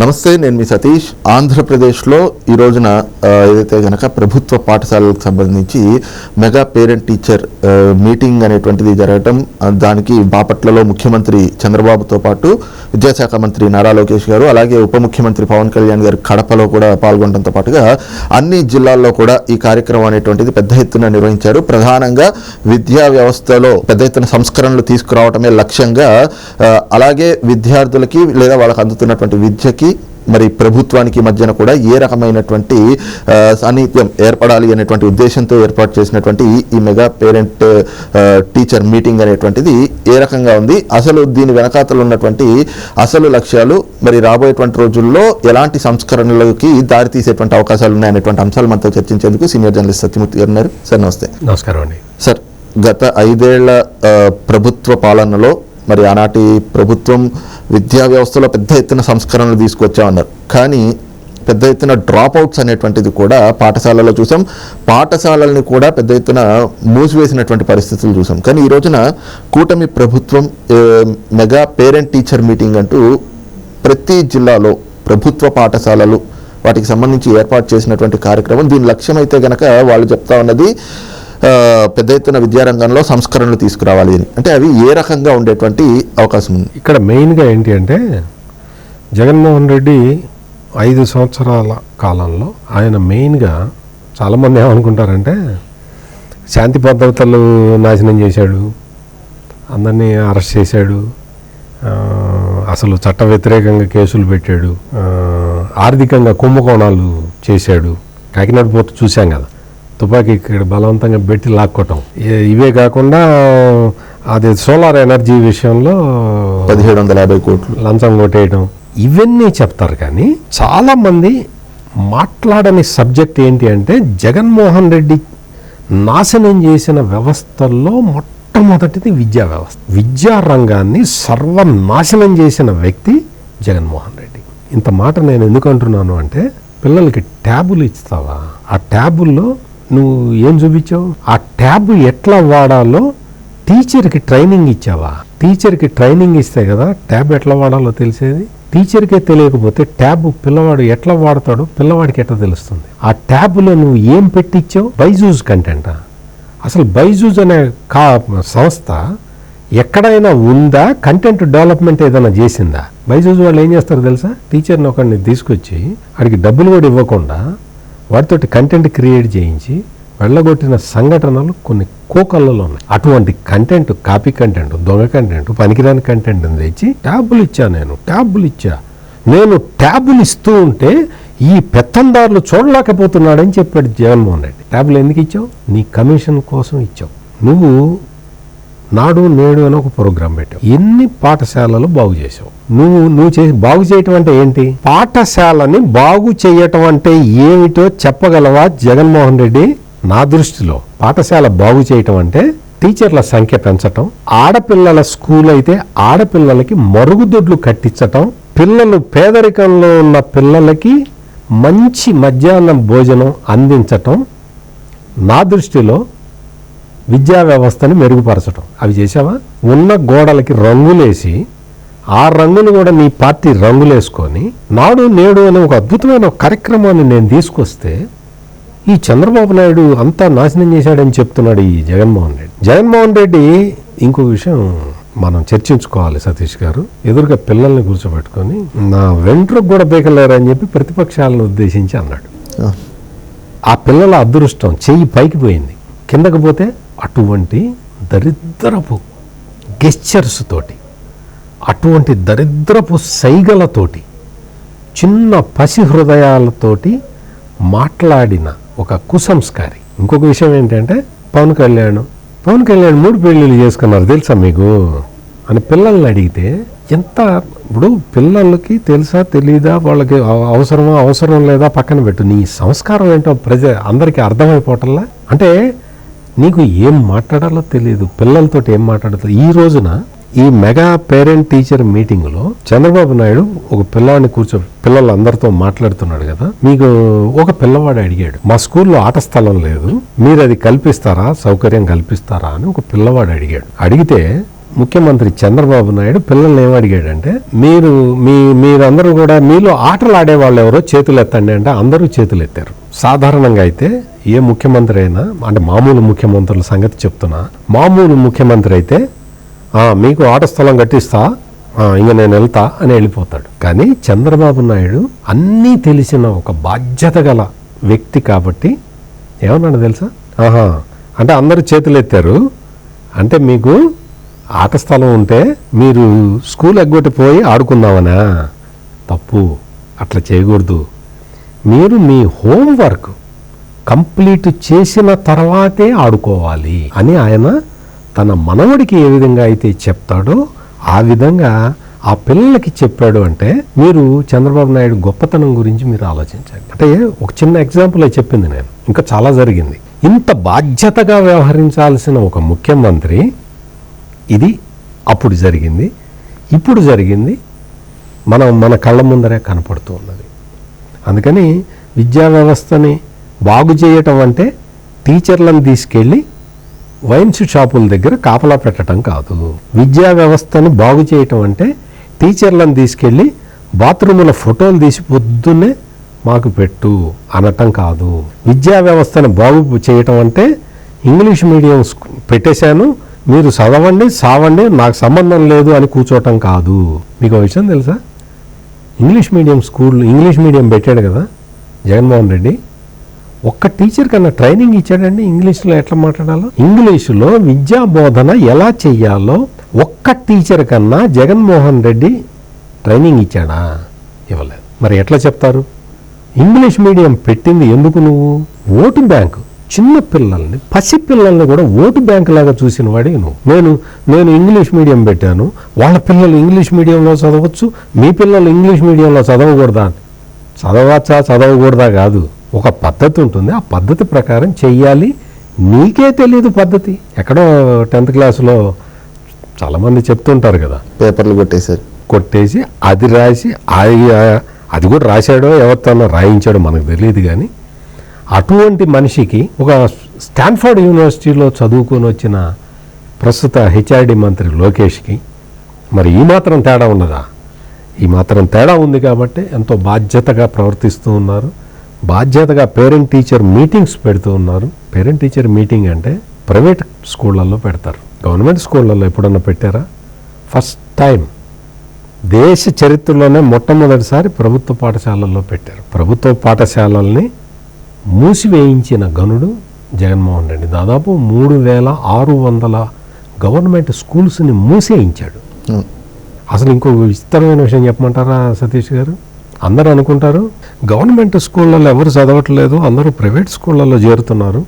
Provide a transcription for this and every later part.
నమస్తే నేను మీ సతీష్. ఆంధ్రప్రదేశ్లో ఈ రోజున ఏదైతే కనుక ప్రభుత్వ పాఠశాలలకు సంబంధించి మెగా పేరెంట్ టీచర్ మీటింగ్ అనేటువంటిది జరగటం దానికి బాపట్లలో ముఖ్యమంత్రి చంద్రబాబుతో పాటు విద్యాశాఖ మంత్రి నారా లోకేష్ గారు అలాగే ఉప ముఖ్యమంత్రి పవన్ కళ్యాణ్ గారు కడపలో కూడా పాల్గొనడంతో పాటుగా అన్ని జిల్లాల్లో కూడా ఈ కార్యక్రమం అనేటువంటిది పెద్ద ఎత్తున నిర్వహించారు. ప్రధానంగా విద్యా వ్యవస్థలో పెద్ద ఎత్తున సంస్కరణలు తీసుకురావటమే లక్ష్యంగా అలాగే విద్యార్థులకి లేదా వాళ్ళకి అందుతున్నటువంటి విద్యకి మరి ప్రభుత్వానికి మధ్యన కూడా ఏ రకమైనటువంటి ఆ, సాన్నిధ్యం ఏర్పడాలి అనేటువంటి ఉద్దేశంతో ఏర్పాటు చేసినటువంటి ఈ- మెగా పేరెంట్ టీచర్ మీటింగ్ అనేటువంటిది ఏ రకంగా ఉంది? అసలు దీని వెనకాతలు ఉన్నటువంటి అసలు లక్ష్యాలు మరి రాబోయేటువంటి రోజుల్లో ఎలాంటి సంస్కరణలకి దారి తీసేటువంటి అవకాశాలు ఉన్నాయనేటువంటి అంశాలు మనతో చర్చించేందుకు సీనియర్ జర్నలిస్ట్ సత్యమూర్తి గారు ఉన్నారు. సార్ నమస్తే. నమస్కారం అండి. సార్ గత ఐదేళ్ళ ప్రభుత్వ పాలనలో మరి ఆనాటి ప్రభుత్వం విద్యా వ్యవస్థలో పెద్ద ఎత్తున సంస్కరణలు తీసుకొచ్చామన్నారు కానీ పెద్ద ఎత్తున డ్రాప్ అవుట్స్ అనేటువంటిది కూడా పాఠశాలలో చూసాం. పాఠశాలల్ని కూడా పెద్ద ఎత్తున మూసివేసినటువంటి పరిస్థితులు చూసాం. కానీ ఈ రోజున కూటమి ప్రభుత్వం మెగా పేరెంట్ టీచర్ మీటింగ్ అంటూ ప్రతి జిల్లాలో ప్రభుత్వ పాఠశాలలు వాటికి సంబంధించి ఏర్పాటు చేసినటువంటి కార్యక్రమం. దీని లక్ష్యం అయితే గనక వాళ్ళు చెప్తా ఉన్నది పెద్ద ఎత్తున విద్యారంగంలో సంస్కరణలు తీసుకురావాలి అని. అంటే అవి ఏ రకంగా ఉండేటువంటి అవకాశం ఉంది? ఇక్కడ మెయిన్గా ఏంటి అంటే జగన్మోహన్ రెడ్డి ఐదు సంవత్సరాల కాలంలో ఆయన మెయిన్గా చాలామంది ఏమనుకుంటారంటే శాంతి భద్రతలు నాశనం చేశాడు అందరినీ అరెస్ట్ చేశాడు అసలు చట్ట వ్యతిరేకంగా కేసులు పెట్టాడు ఆర్థికంగా కుంభకోణాలు చేశాడు. కాకినాడ పోర్టు చూశాం కదా. తుపాకీ ఇక్కడ బలవంతంగా పెట్టి లాక్కోవటం. ఇవే కాకుండా అది సోలార్ ఎనర్జీ విషయంలో పదిహేడు వందల యాభై కోట్లు. లంచం కొట్టేయడం ఇవన్నీ చెప్తారు కానీ చాలా మంది మాట్లాడని సబ్జెక్ట్ ఏంటి అంటే జగన్మోహన్ రెడ్డి నాశనం చేసిన వ్యవస్థల్లో మొట్టమొదటిది విద్యా వ్యవస్థ. విద్యా రంగాన్ని సర్వనాశనం చేసిన వ్యక్తి జగన్మోహన్ రెడ్డి. ఇంత మాట నేను ఎందుకు అంటున్నాను అంటే పిల్లలకి ట్యాబులు ఇస్తావా? ఆ ట్యాబుల్లో నువ్వు ఏం చూపించావు? ఆ ట్యాబ్ ఎట్లా వాడాలో టీచర్కి ట్రైనింగ్ ఇచ్చావా? టీచర్కి ట్రైనింగ్ ఇస్తే కదా ట్యాబ్ ఎట్లా వాడాలో తెలిసేది? టీచర్కే తెలియకపోతే ట్యాబ్ పిల్లవాడు ఎట్లా వాడతాడో పిల్లవాడికి ఎట్లా తెలుస్తుంది? ఆ ట్యాబ్లో నువ్వు ఏం పెట్టించావు బైజూస్ కంటెంటా అసలు బైజూస్ అనే కా సంస్థ ఎక్కడైనా ఉందా? కంటెంట్ డెవలప్మెంట్ ఏదైనా చేసిందా? బైజూస్ వాళ్ళు ఏం చేస్తారు తెలుసా? టీచర్ని ఒకరిని తీసుకొచ్చి వాడికి డబ్బులు కూడా ఇవ్వకుండా వాటితోటి కంటెంట్ క్రియేట్ చేయించి వెళ్ళగొట్టిన సంఘటనలు కొన్ని కోకళ్ళలో ఉన్నాయి. అటువంటి కంటెంట్ కాపీ కంటెంట్ దొంగ కంటెంట్ పనికిరాని కంటెంట్ తెచ్చి ట్యాబులు ఇచ్చా నేను ట్యాబులు ఇచ్చా. నేను ట్యాబులు ఇస్తూ ఉంటే ఈ పెత్తందారులు చూడలేకపోతున్నాడని చెప్పాడు జగన్మోహన్ రెడ్డి. ట్యాబులు ఎందుకు ఇచ్చావు? నీ కమిషన్ కోసం ఇచ్చావు. నువ్వు నాడు నేడు అని ఒక ప్రోగ్రాం పెట్టావు ఎన్ని పాఠశాలలు బాగు చేసావు నువ్వు నువ్వు చేసి బాగు చేయటం అంటే ఏంటి? పాఠశాలని బాగు చేయటం అంటే ఏమిటో చెప్పగలవా జగన్మోహన్ రెడ్డి? నా దృష్టిలో పాఠశాల బాగు చేయటం అంటే టీచర్ల సంఖ్య పెంచటం ఆడపిల్లల స్కూల్ అయితే ఆడపిల్లలకి మరుగుదొడ్లు కట్టించటం పిల్లలు పేదరికంలో ఉన్న పిల్లలకి మంచి మధ్యాహ్నం భోజనం అందించటం నా దృష్టిలో విద్యా వ్యవస్థని మెరుగుపరచడం అవి చేసావా ఉన్న గోడలకి రంగులేసి ఆ రంగులు కూడా నీ పార్టీ రంగులేసుకొని నాడు నేడు అనే ఒక అద్భుతమైన కార్యక్రమాన్ని నేను తీసుకొస్తే ఈ చంద్రబాబు నాయుడు అంతా నాశనం చేశాడని చెప్తున్నాడు ఈ జగన్మోహన్ రెడ్డి. జగన్మోహన్ రెడ్డి ఇంకో విషయం మనం చర్చించుకోవాలి సతీష్ గారు. ఎదురుగా పిల్లల్ని కూర్చోబెట్టుకొని నా వెంట్రుకు కూడా బీకలేరని చెప్పి ప్రతిపక్షాలను ఉద్దేశించి అన్నాడు. ఆ, ఆ పిల్లల అదృష్టం చెయ్యి పైకి పోయింది. కిందకి పోతే అటువంటి దరిద్రపు గెస్చర్స్ తోటి అటువంటి దరిద్రపు సైగలతోటి చిన్న పసి హృదయాలతోటి మాట్లాడిన ఒక కుసంస్కారి. ఇంకొక విషయం ఏంటంటే పవన్ కళ్యాణ్ పవన్ కళ్యాణ్ మూడు పెళ్ళిళ్ళు చేసుకున్నారు తెలుసా మీకు? అని పిల్లల్ని అడిగితే ఎంత ఇప్పుడు పిల్లలకి తెలుసా తెలీదా వాళ్ళకి అవసరమా అవసరం లేదా పక్కన పెట్టు నీ సంస్కారం ఏంటో ప్రజ అందరికీ అర్థమైపోవటంలా అంటే నీకు ఏం మాట్లాడాలో తెలియదు. పిల్లలతోటి ఏం మాట్లాడాలో ఈ రోజున ఈ మెగా పేరెంట్ టీచర్ మీటింగ్లో చంద్రబాబు నాయుడు ఒక పిల్లవాడిని కూర్చో పిల్లలందరితో మాట్లాడుతున్నాడు కదా. మీకు ఒక పిల్లవాడు అడిగాడు మా స్కూల్లో ఆట స్థలం లేదు మీరు అది కల్పిస్తారా సౌకర్యం కల్పిస్తారా? అని ఒక పిల్లవాడు అడిగాడు. అడిగితే ముఖ్యమంత్రి చంద్రబాబు నాయుడు పిల్లల్ని ఏమడిగాడంటే అడిగాడంటే మీరు మీ మీరందరూ కూడా మీలో ఆటలు ఆడేవాళ్ళు ఎవరో చేతులు ఎత్తండి అంటే అందరూ చేతులు ఎత్తారు సాధారణంగా అయితే ఏ ముఖ్యమంత్రి అయినా అంటే మామూలు ముఖ్యమంత్రుల సంగతి చెప్తున్నా. మామూలు ముఖ్యమంత్రి అయితే మీకు ఆట స్థలం కట్టిస్తా "ఆ, ఇంక నేను వెళ్తా అని వెళ్ళిపోతాడు. కానీ చంద్రబాబు నాయుడు అన్నీ తెలిసిన ఒక బాధ్యత గల వ్యక్తి కాబట్టి ఏమన్నాడు తెలుసా? ఆహా అంటే అందరూ చేతులు ఎత్తారు అంటే మీకు ఆట స్థలం ఉంటే మీరు స్కూల్ ఎగ్గొట్టిపోయి ఆడుకుందామనా? తప్పు అట్లా చేయకూడదు. మీరు మీ హోంవర్క్ కంప్లీట్ చేసిన తర్వాతే ఆడుకోవాలి అని ఆయన తన మనవడికి ఏ విధంగా అయితే చెప్తాడో ఆ విధంగా ఆ పిల్లలకి చెప్పాడు అంటే మీరు చంద్రబాబు నాయుడు గొప్పతనం గురించి మీరు ఆలోచించండి. అంటే ఒక చిన్న ఎగ్జాంపుల్ చెప్పింది నేను. ఇంకా చాలా జరిగింది. ఇంత బాధ్యతగా వ్యవహరించాల్సిన ఒక ముఖ్యమంత్రి ఇది అప్పుడు జరిగింది ఇప్పుడు జరిగింది మనం మన కళ్ళ ముందరే కనపడుతూ ఉన్నది. అందుకని విద్యా వ్యవస్థని బాగు చేయటం అంటే టీచర్లను తీసుకెళ్ళి వైన్స్ షాపుల దగ్గర కాపలా పెట్టడం కాదు. విద్యా వ్యవస్థని బాగు చేయటం అంటే టీచర్లను తీసుకెళ్ళి బాత్రూముల ఫోటోలు తీసి పొద్దున్నే మాకు పెట్టు అనటం కాదు. విద్యా వ్యవస్థను బాగు చేయటం అంటే ఇంగ్లీష్ మీడియం పెట్టేశాను మీరు చదవండి సావండి నాకు సంబంధం లేదు అని కూర్చోవటం కాదు. మీకు విషయం తెలుసా? English medium school English medium పెట్టాడు కదా జగన్మోహన్ రెడ్డి. ఒక్క టీచర్ కన్నా ట్రైనింగ్ ఇచ్చాడండి ఇంగ్లీష్లో ఎట్లా మాట్లాడాలో? ఇంగ్లీషులో విద్యా బోధన ఎలా చెయ్యాలో ఒక్క టీచర్ కన్నా జగన్మోహన్ రెడ్డి ట్రైనింగ్ ఇచ్చాడా? ఇవ్వలేదు. మరి ఎట్లా చెప్తారు? ఇంగ్లీష్ మీడియం పెట్టింది ఎందుకు నువ్వు? Vote bank. చిన్న పిల్లల్ని పసి పిల్లల్ని కూడా ఓటు బ్యాంకు లాగా చూసిన వాడి నువ్వు. నేను నేను ఇంగ్లీష్ మీడియం పెట్టాను. వాళ్ళ పిల్లలు ఇంగ్లీష్ మీడియంలో చదవచ్చు మీ పిల్లలు ఇంగ్లీష్ మీడియంలో చదవకూడదా? చదవచ్చా? చదవకూడదా కాదు. ఒక పద్ధతి ఉంటుంది. ఆ పద్ధతి ప్రకారం చెయ్యాలి. నీకే తెలియదు పద్ధతి. ఎక్కడో టెన్త్ క్లాసులో చాలామంది చెప్తుంటారు కదా. పేపర్లు కొట్టేశారు. కొట్టేసి అది రాసి అది అది కూడా రాశాడో ఎవరితోనో రాయించాడో మనకు తెలియదు కానీ అటువంటి మనిషికి ఒక స్టాన్ఫర్డ్ యూనివర్సిటీలో చదువుకొని వచ్చిన ప్రస్తుత హెచ్ఆర్డి మంత్రి లోకేష్కి మరి ఈ మాత్రం తేడా ఉన్నదా? ఈ మాత్రం తేడా ఉంది కాబట్టి ఎంతో బాధ్యతగా ప్రవర్తిస్తూ ఉన్నారు. బాధ్యతగా పేరెంట్ టీచర్ మీటింగ్స్ పెడుతూ ఉన్నారు. పేరెంట్ టీచర్ మీటింగ్ అంటే ప్రైవేట్ స్కూళ్ళల్లో పెడతారు. గవర్నమెంట్ స్కూళ్ళల్లో ఎప్పుడన్నా పెట్టారా? ఫస్ట్ టైం దేశ చరిత్రలోనే మొట్టమొదటిసారి ప్రభుత్వ పాఠశాలల్లో పెట్టారు. ప్రభుత్వ పాఠశాలల్ని మూసివేయించిన గనుడు జగన్మోహన్ రెడ్డి. దాదాపు మూడు వేల ఆరు వందల గవర్నమెంట్ స్కూల్స్ని మూసేయించాడు. అసలు ఇంకో విస్తరమైన విషయం చెప్పమంటారా సతీష్ గారు? అందరూ అనుకుంటారు గవర్నమెంట్ స్కూళ్ళల్లో ఎవరు చదవట్లేదు అందరూ ప్రైవేట్ స్కూళ్ళల్లో చేరుతున్నారు.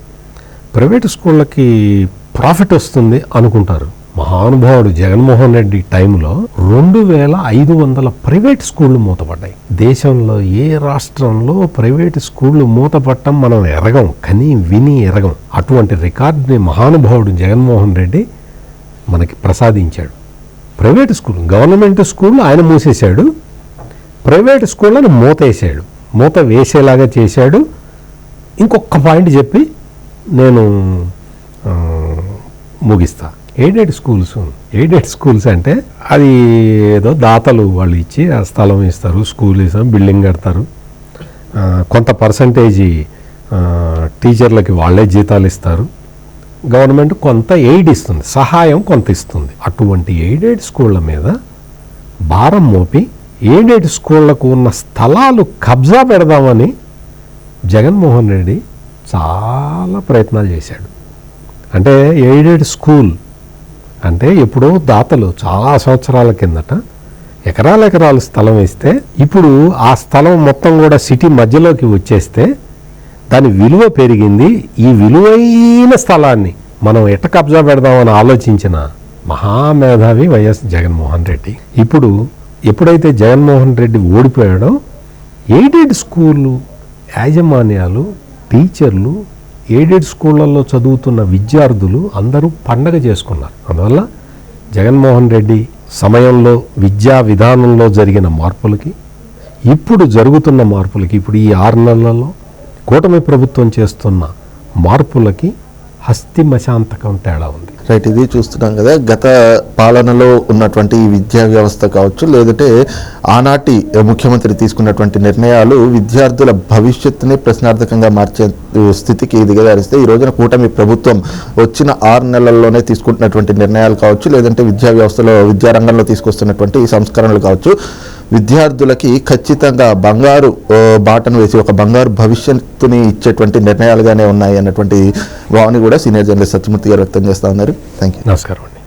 ప్రైవేట్ స్కూళ్ళకి ప్రాఫిట్ వస్తుంది అనుకుంటారు. మహానుభావుడు జగన్మోహన్ రెడ్డి టైంలో రెండు వేల ఐదు వందల ప్రైవేట్ స్కూళ్ళు మూతపడ్డాయి. దేశంలో ఏ రాష్ట్రంలో ప్రైవేట్ స్కూళ్ళు మూతపడటం మనం ఎరగం కని విని ఎరగం. అటువంటి రికార్డుని మహానుభావుడు జగన్మోహన్ రెడ్డి మనకి ప్రసాదించాడు. ప్రైవేట్ స్కూల్ గవర్నమెంట్ స్కూల్ ఆయన మూసేశాడు. ప్రైవేట్ స్కూళ్ళని మూతేసాడు మూత వేసేలాగా చేశాడు. ఇంకొక పాయింట్ చెప్పి నేను ముగిస్తా. ఎయిడెడ్ స్కూల్స్ ఎయిడెడ్ స్కూల్స్ అంటే అది ఏదో దాతలు వాళ్ళు ఇచ్చి ఆ స్థలం ఇస్తారు స్కూల్ ఇస్తాం బిల్డింగ్ కడతారు. కొంత పర్సంటేజీ టీచర్లకి వాళ్ళే జీతాలు ఇస్తారు. గవర్నమెంట్ కొంత ఎయిడ్ ఇస్తుంది సహాయం కొంత ఇస్తుంది. అటువంటి ఎయిడెడ్ స్కూళ్ళ మీద భారం మోపి ఎయిడెడ్ స్కూళ్ళకు ఉన్న స్థలాలు కబ్జా పెడదామని జగన్మోహన్ రెడ్డి చాలా ప్రయత్నాలు చేశాడు. అంటే ఎయిడెడ్ స్కూల్ అంటే ఎప్పుడో దాతలు చాలా సంవత్సరాల కిందట ఎకరాల ఎకరాలు స్థలం ఇస్తే ఇప్పుడు ఆ స్థలం మొత్తం కూడా సిటీ మధ్యలోకి వచ్చేస్తే దాని విలువ పెరిగింది. ఈ విలువైన స్థలాన్ని మనం ఎట్ట కబ్జా పెడదామని ఆలోచించిన మహామేధావి వైఎస్ జగన్మోహన్ రెడ్డి. ఇప్పుడు ఎప్పుడైతే జగన్మోహన్ రెడ్డి ఓడిపోయాడో ఎయిడెడ్ స్కూళ్ళు యాజమాన్యాలు టీచర్లు ఎయిడెడ్ స్కూళ్ళల్లో చదువుతున్న విద్యార్థులు అందరూ పండగ చేసుకున్నారు. అందువల్ల జగన్మోహన్ రెడ్డి సమయంలో విద్యా విధానంలో జరిగిన మార్పులకి ఇప్పుడు జరుగుతున్న మార్పులకి ఇప్పుడు ఈ ఆరు నెలలలో కూటమి ప్రభుత్వం చేస్తున్న మార్పులకి హస్తిమశాంతకం తేడా ఉంది. రైట్ ఇది చూస్తున్నాం కదా గత పాలనలో ఉన్నటువంటి ఈ విద్యా వ్యవస్థ కావచ్చు లేదంటే ఆనాటి ముఖ్యమంత్రి తీసుకున్నటువంటి నిర్ణయాలు విద్యార్థుల భవిష్యత్తుని ప్రశ్నార్థకంగా మార్చే స్థితికి దిగజారిస్తే ఈ రోజున కూటమి ప్రభుత్వం వచ్చిన ఆరు నెలల్లోనే తీసుకుంటున్నటువంటి నిర్ణయాలు కావచ్చు లేదంటే విద్యా వ్యవస్థలో విద్యారంగంలో తీసుకొస్తున్నటువంటి సంస్కరణలు కావచ్చు విద్యార్థులకి ఖచ్చితంగా బంగారు బాటను వేసి ఒక బంగారు భవిష్యత్తుని ఇచ్చేటువంటి నిర్ణయాలుగానే ఉన్నాయి అన్నటువంటి భావన కూడా సీనియర్ జర్నలిస్ట్ సత్యమూర్తి గారు వ్యక్తం చేస్తూ ఉన్నారు. థ్యాంక్ యూ నమస్కారం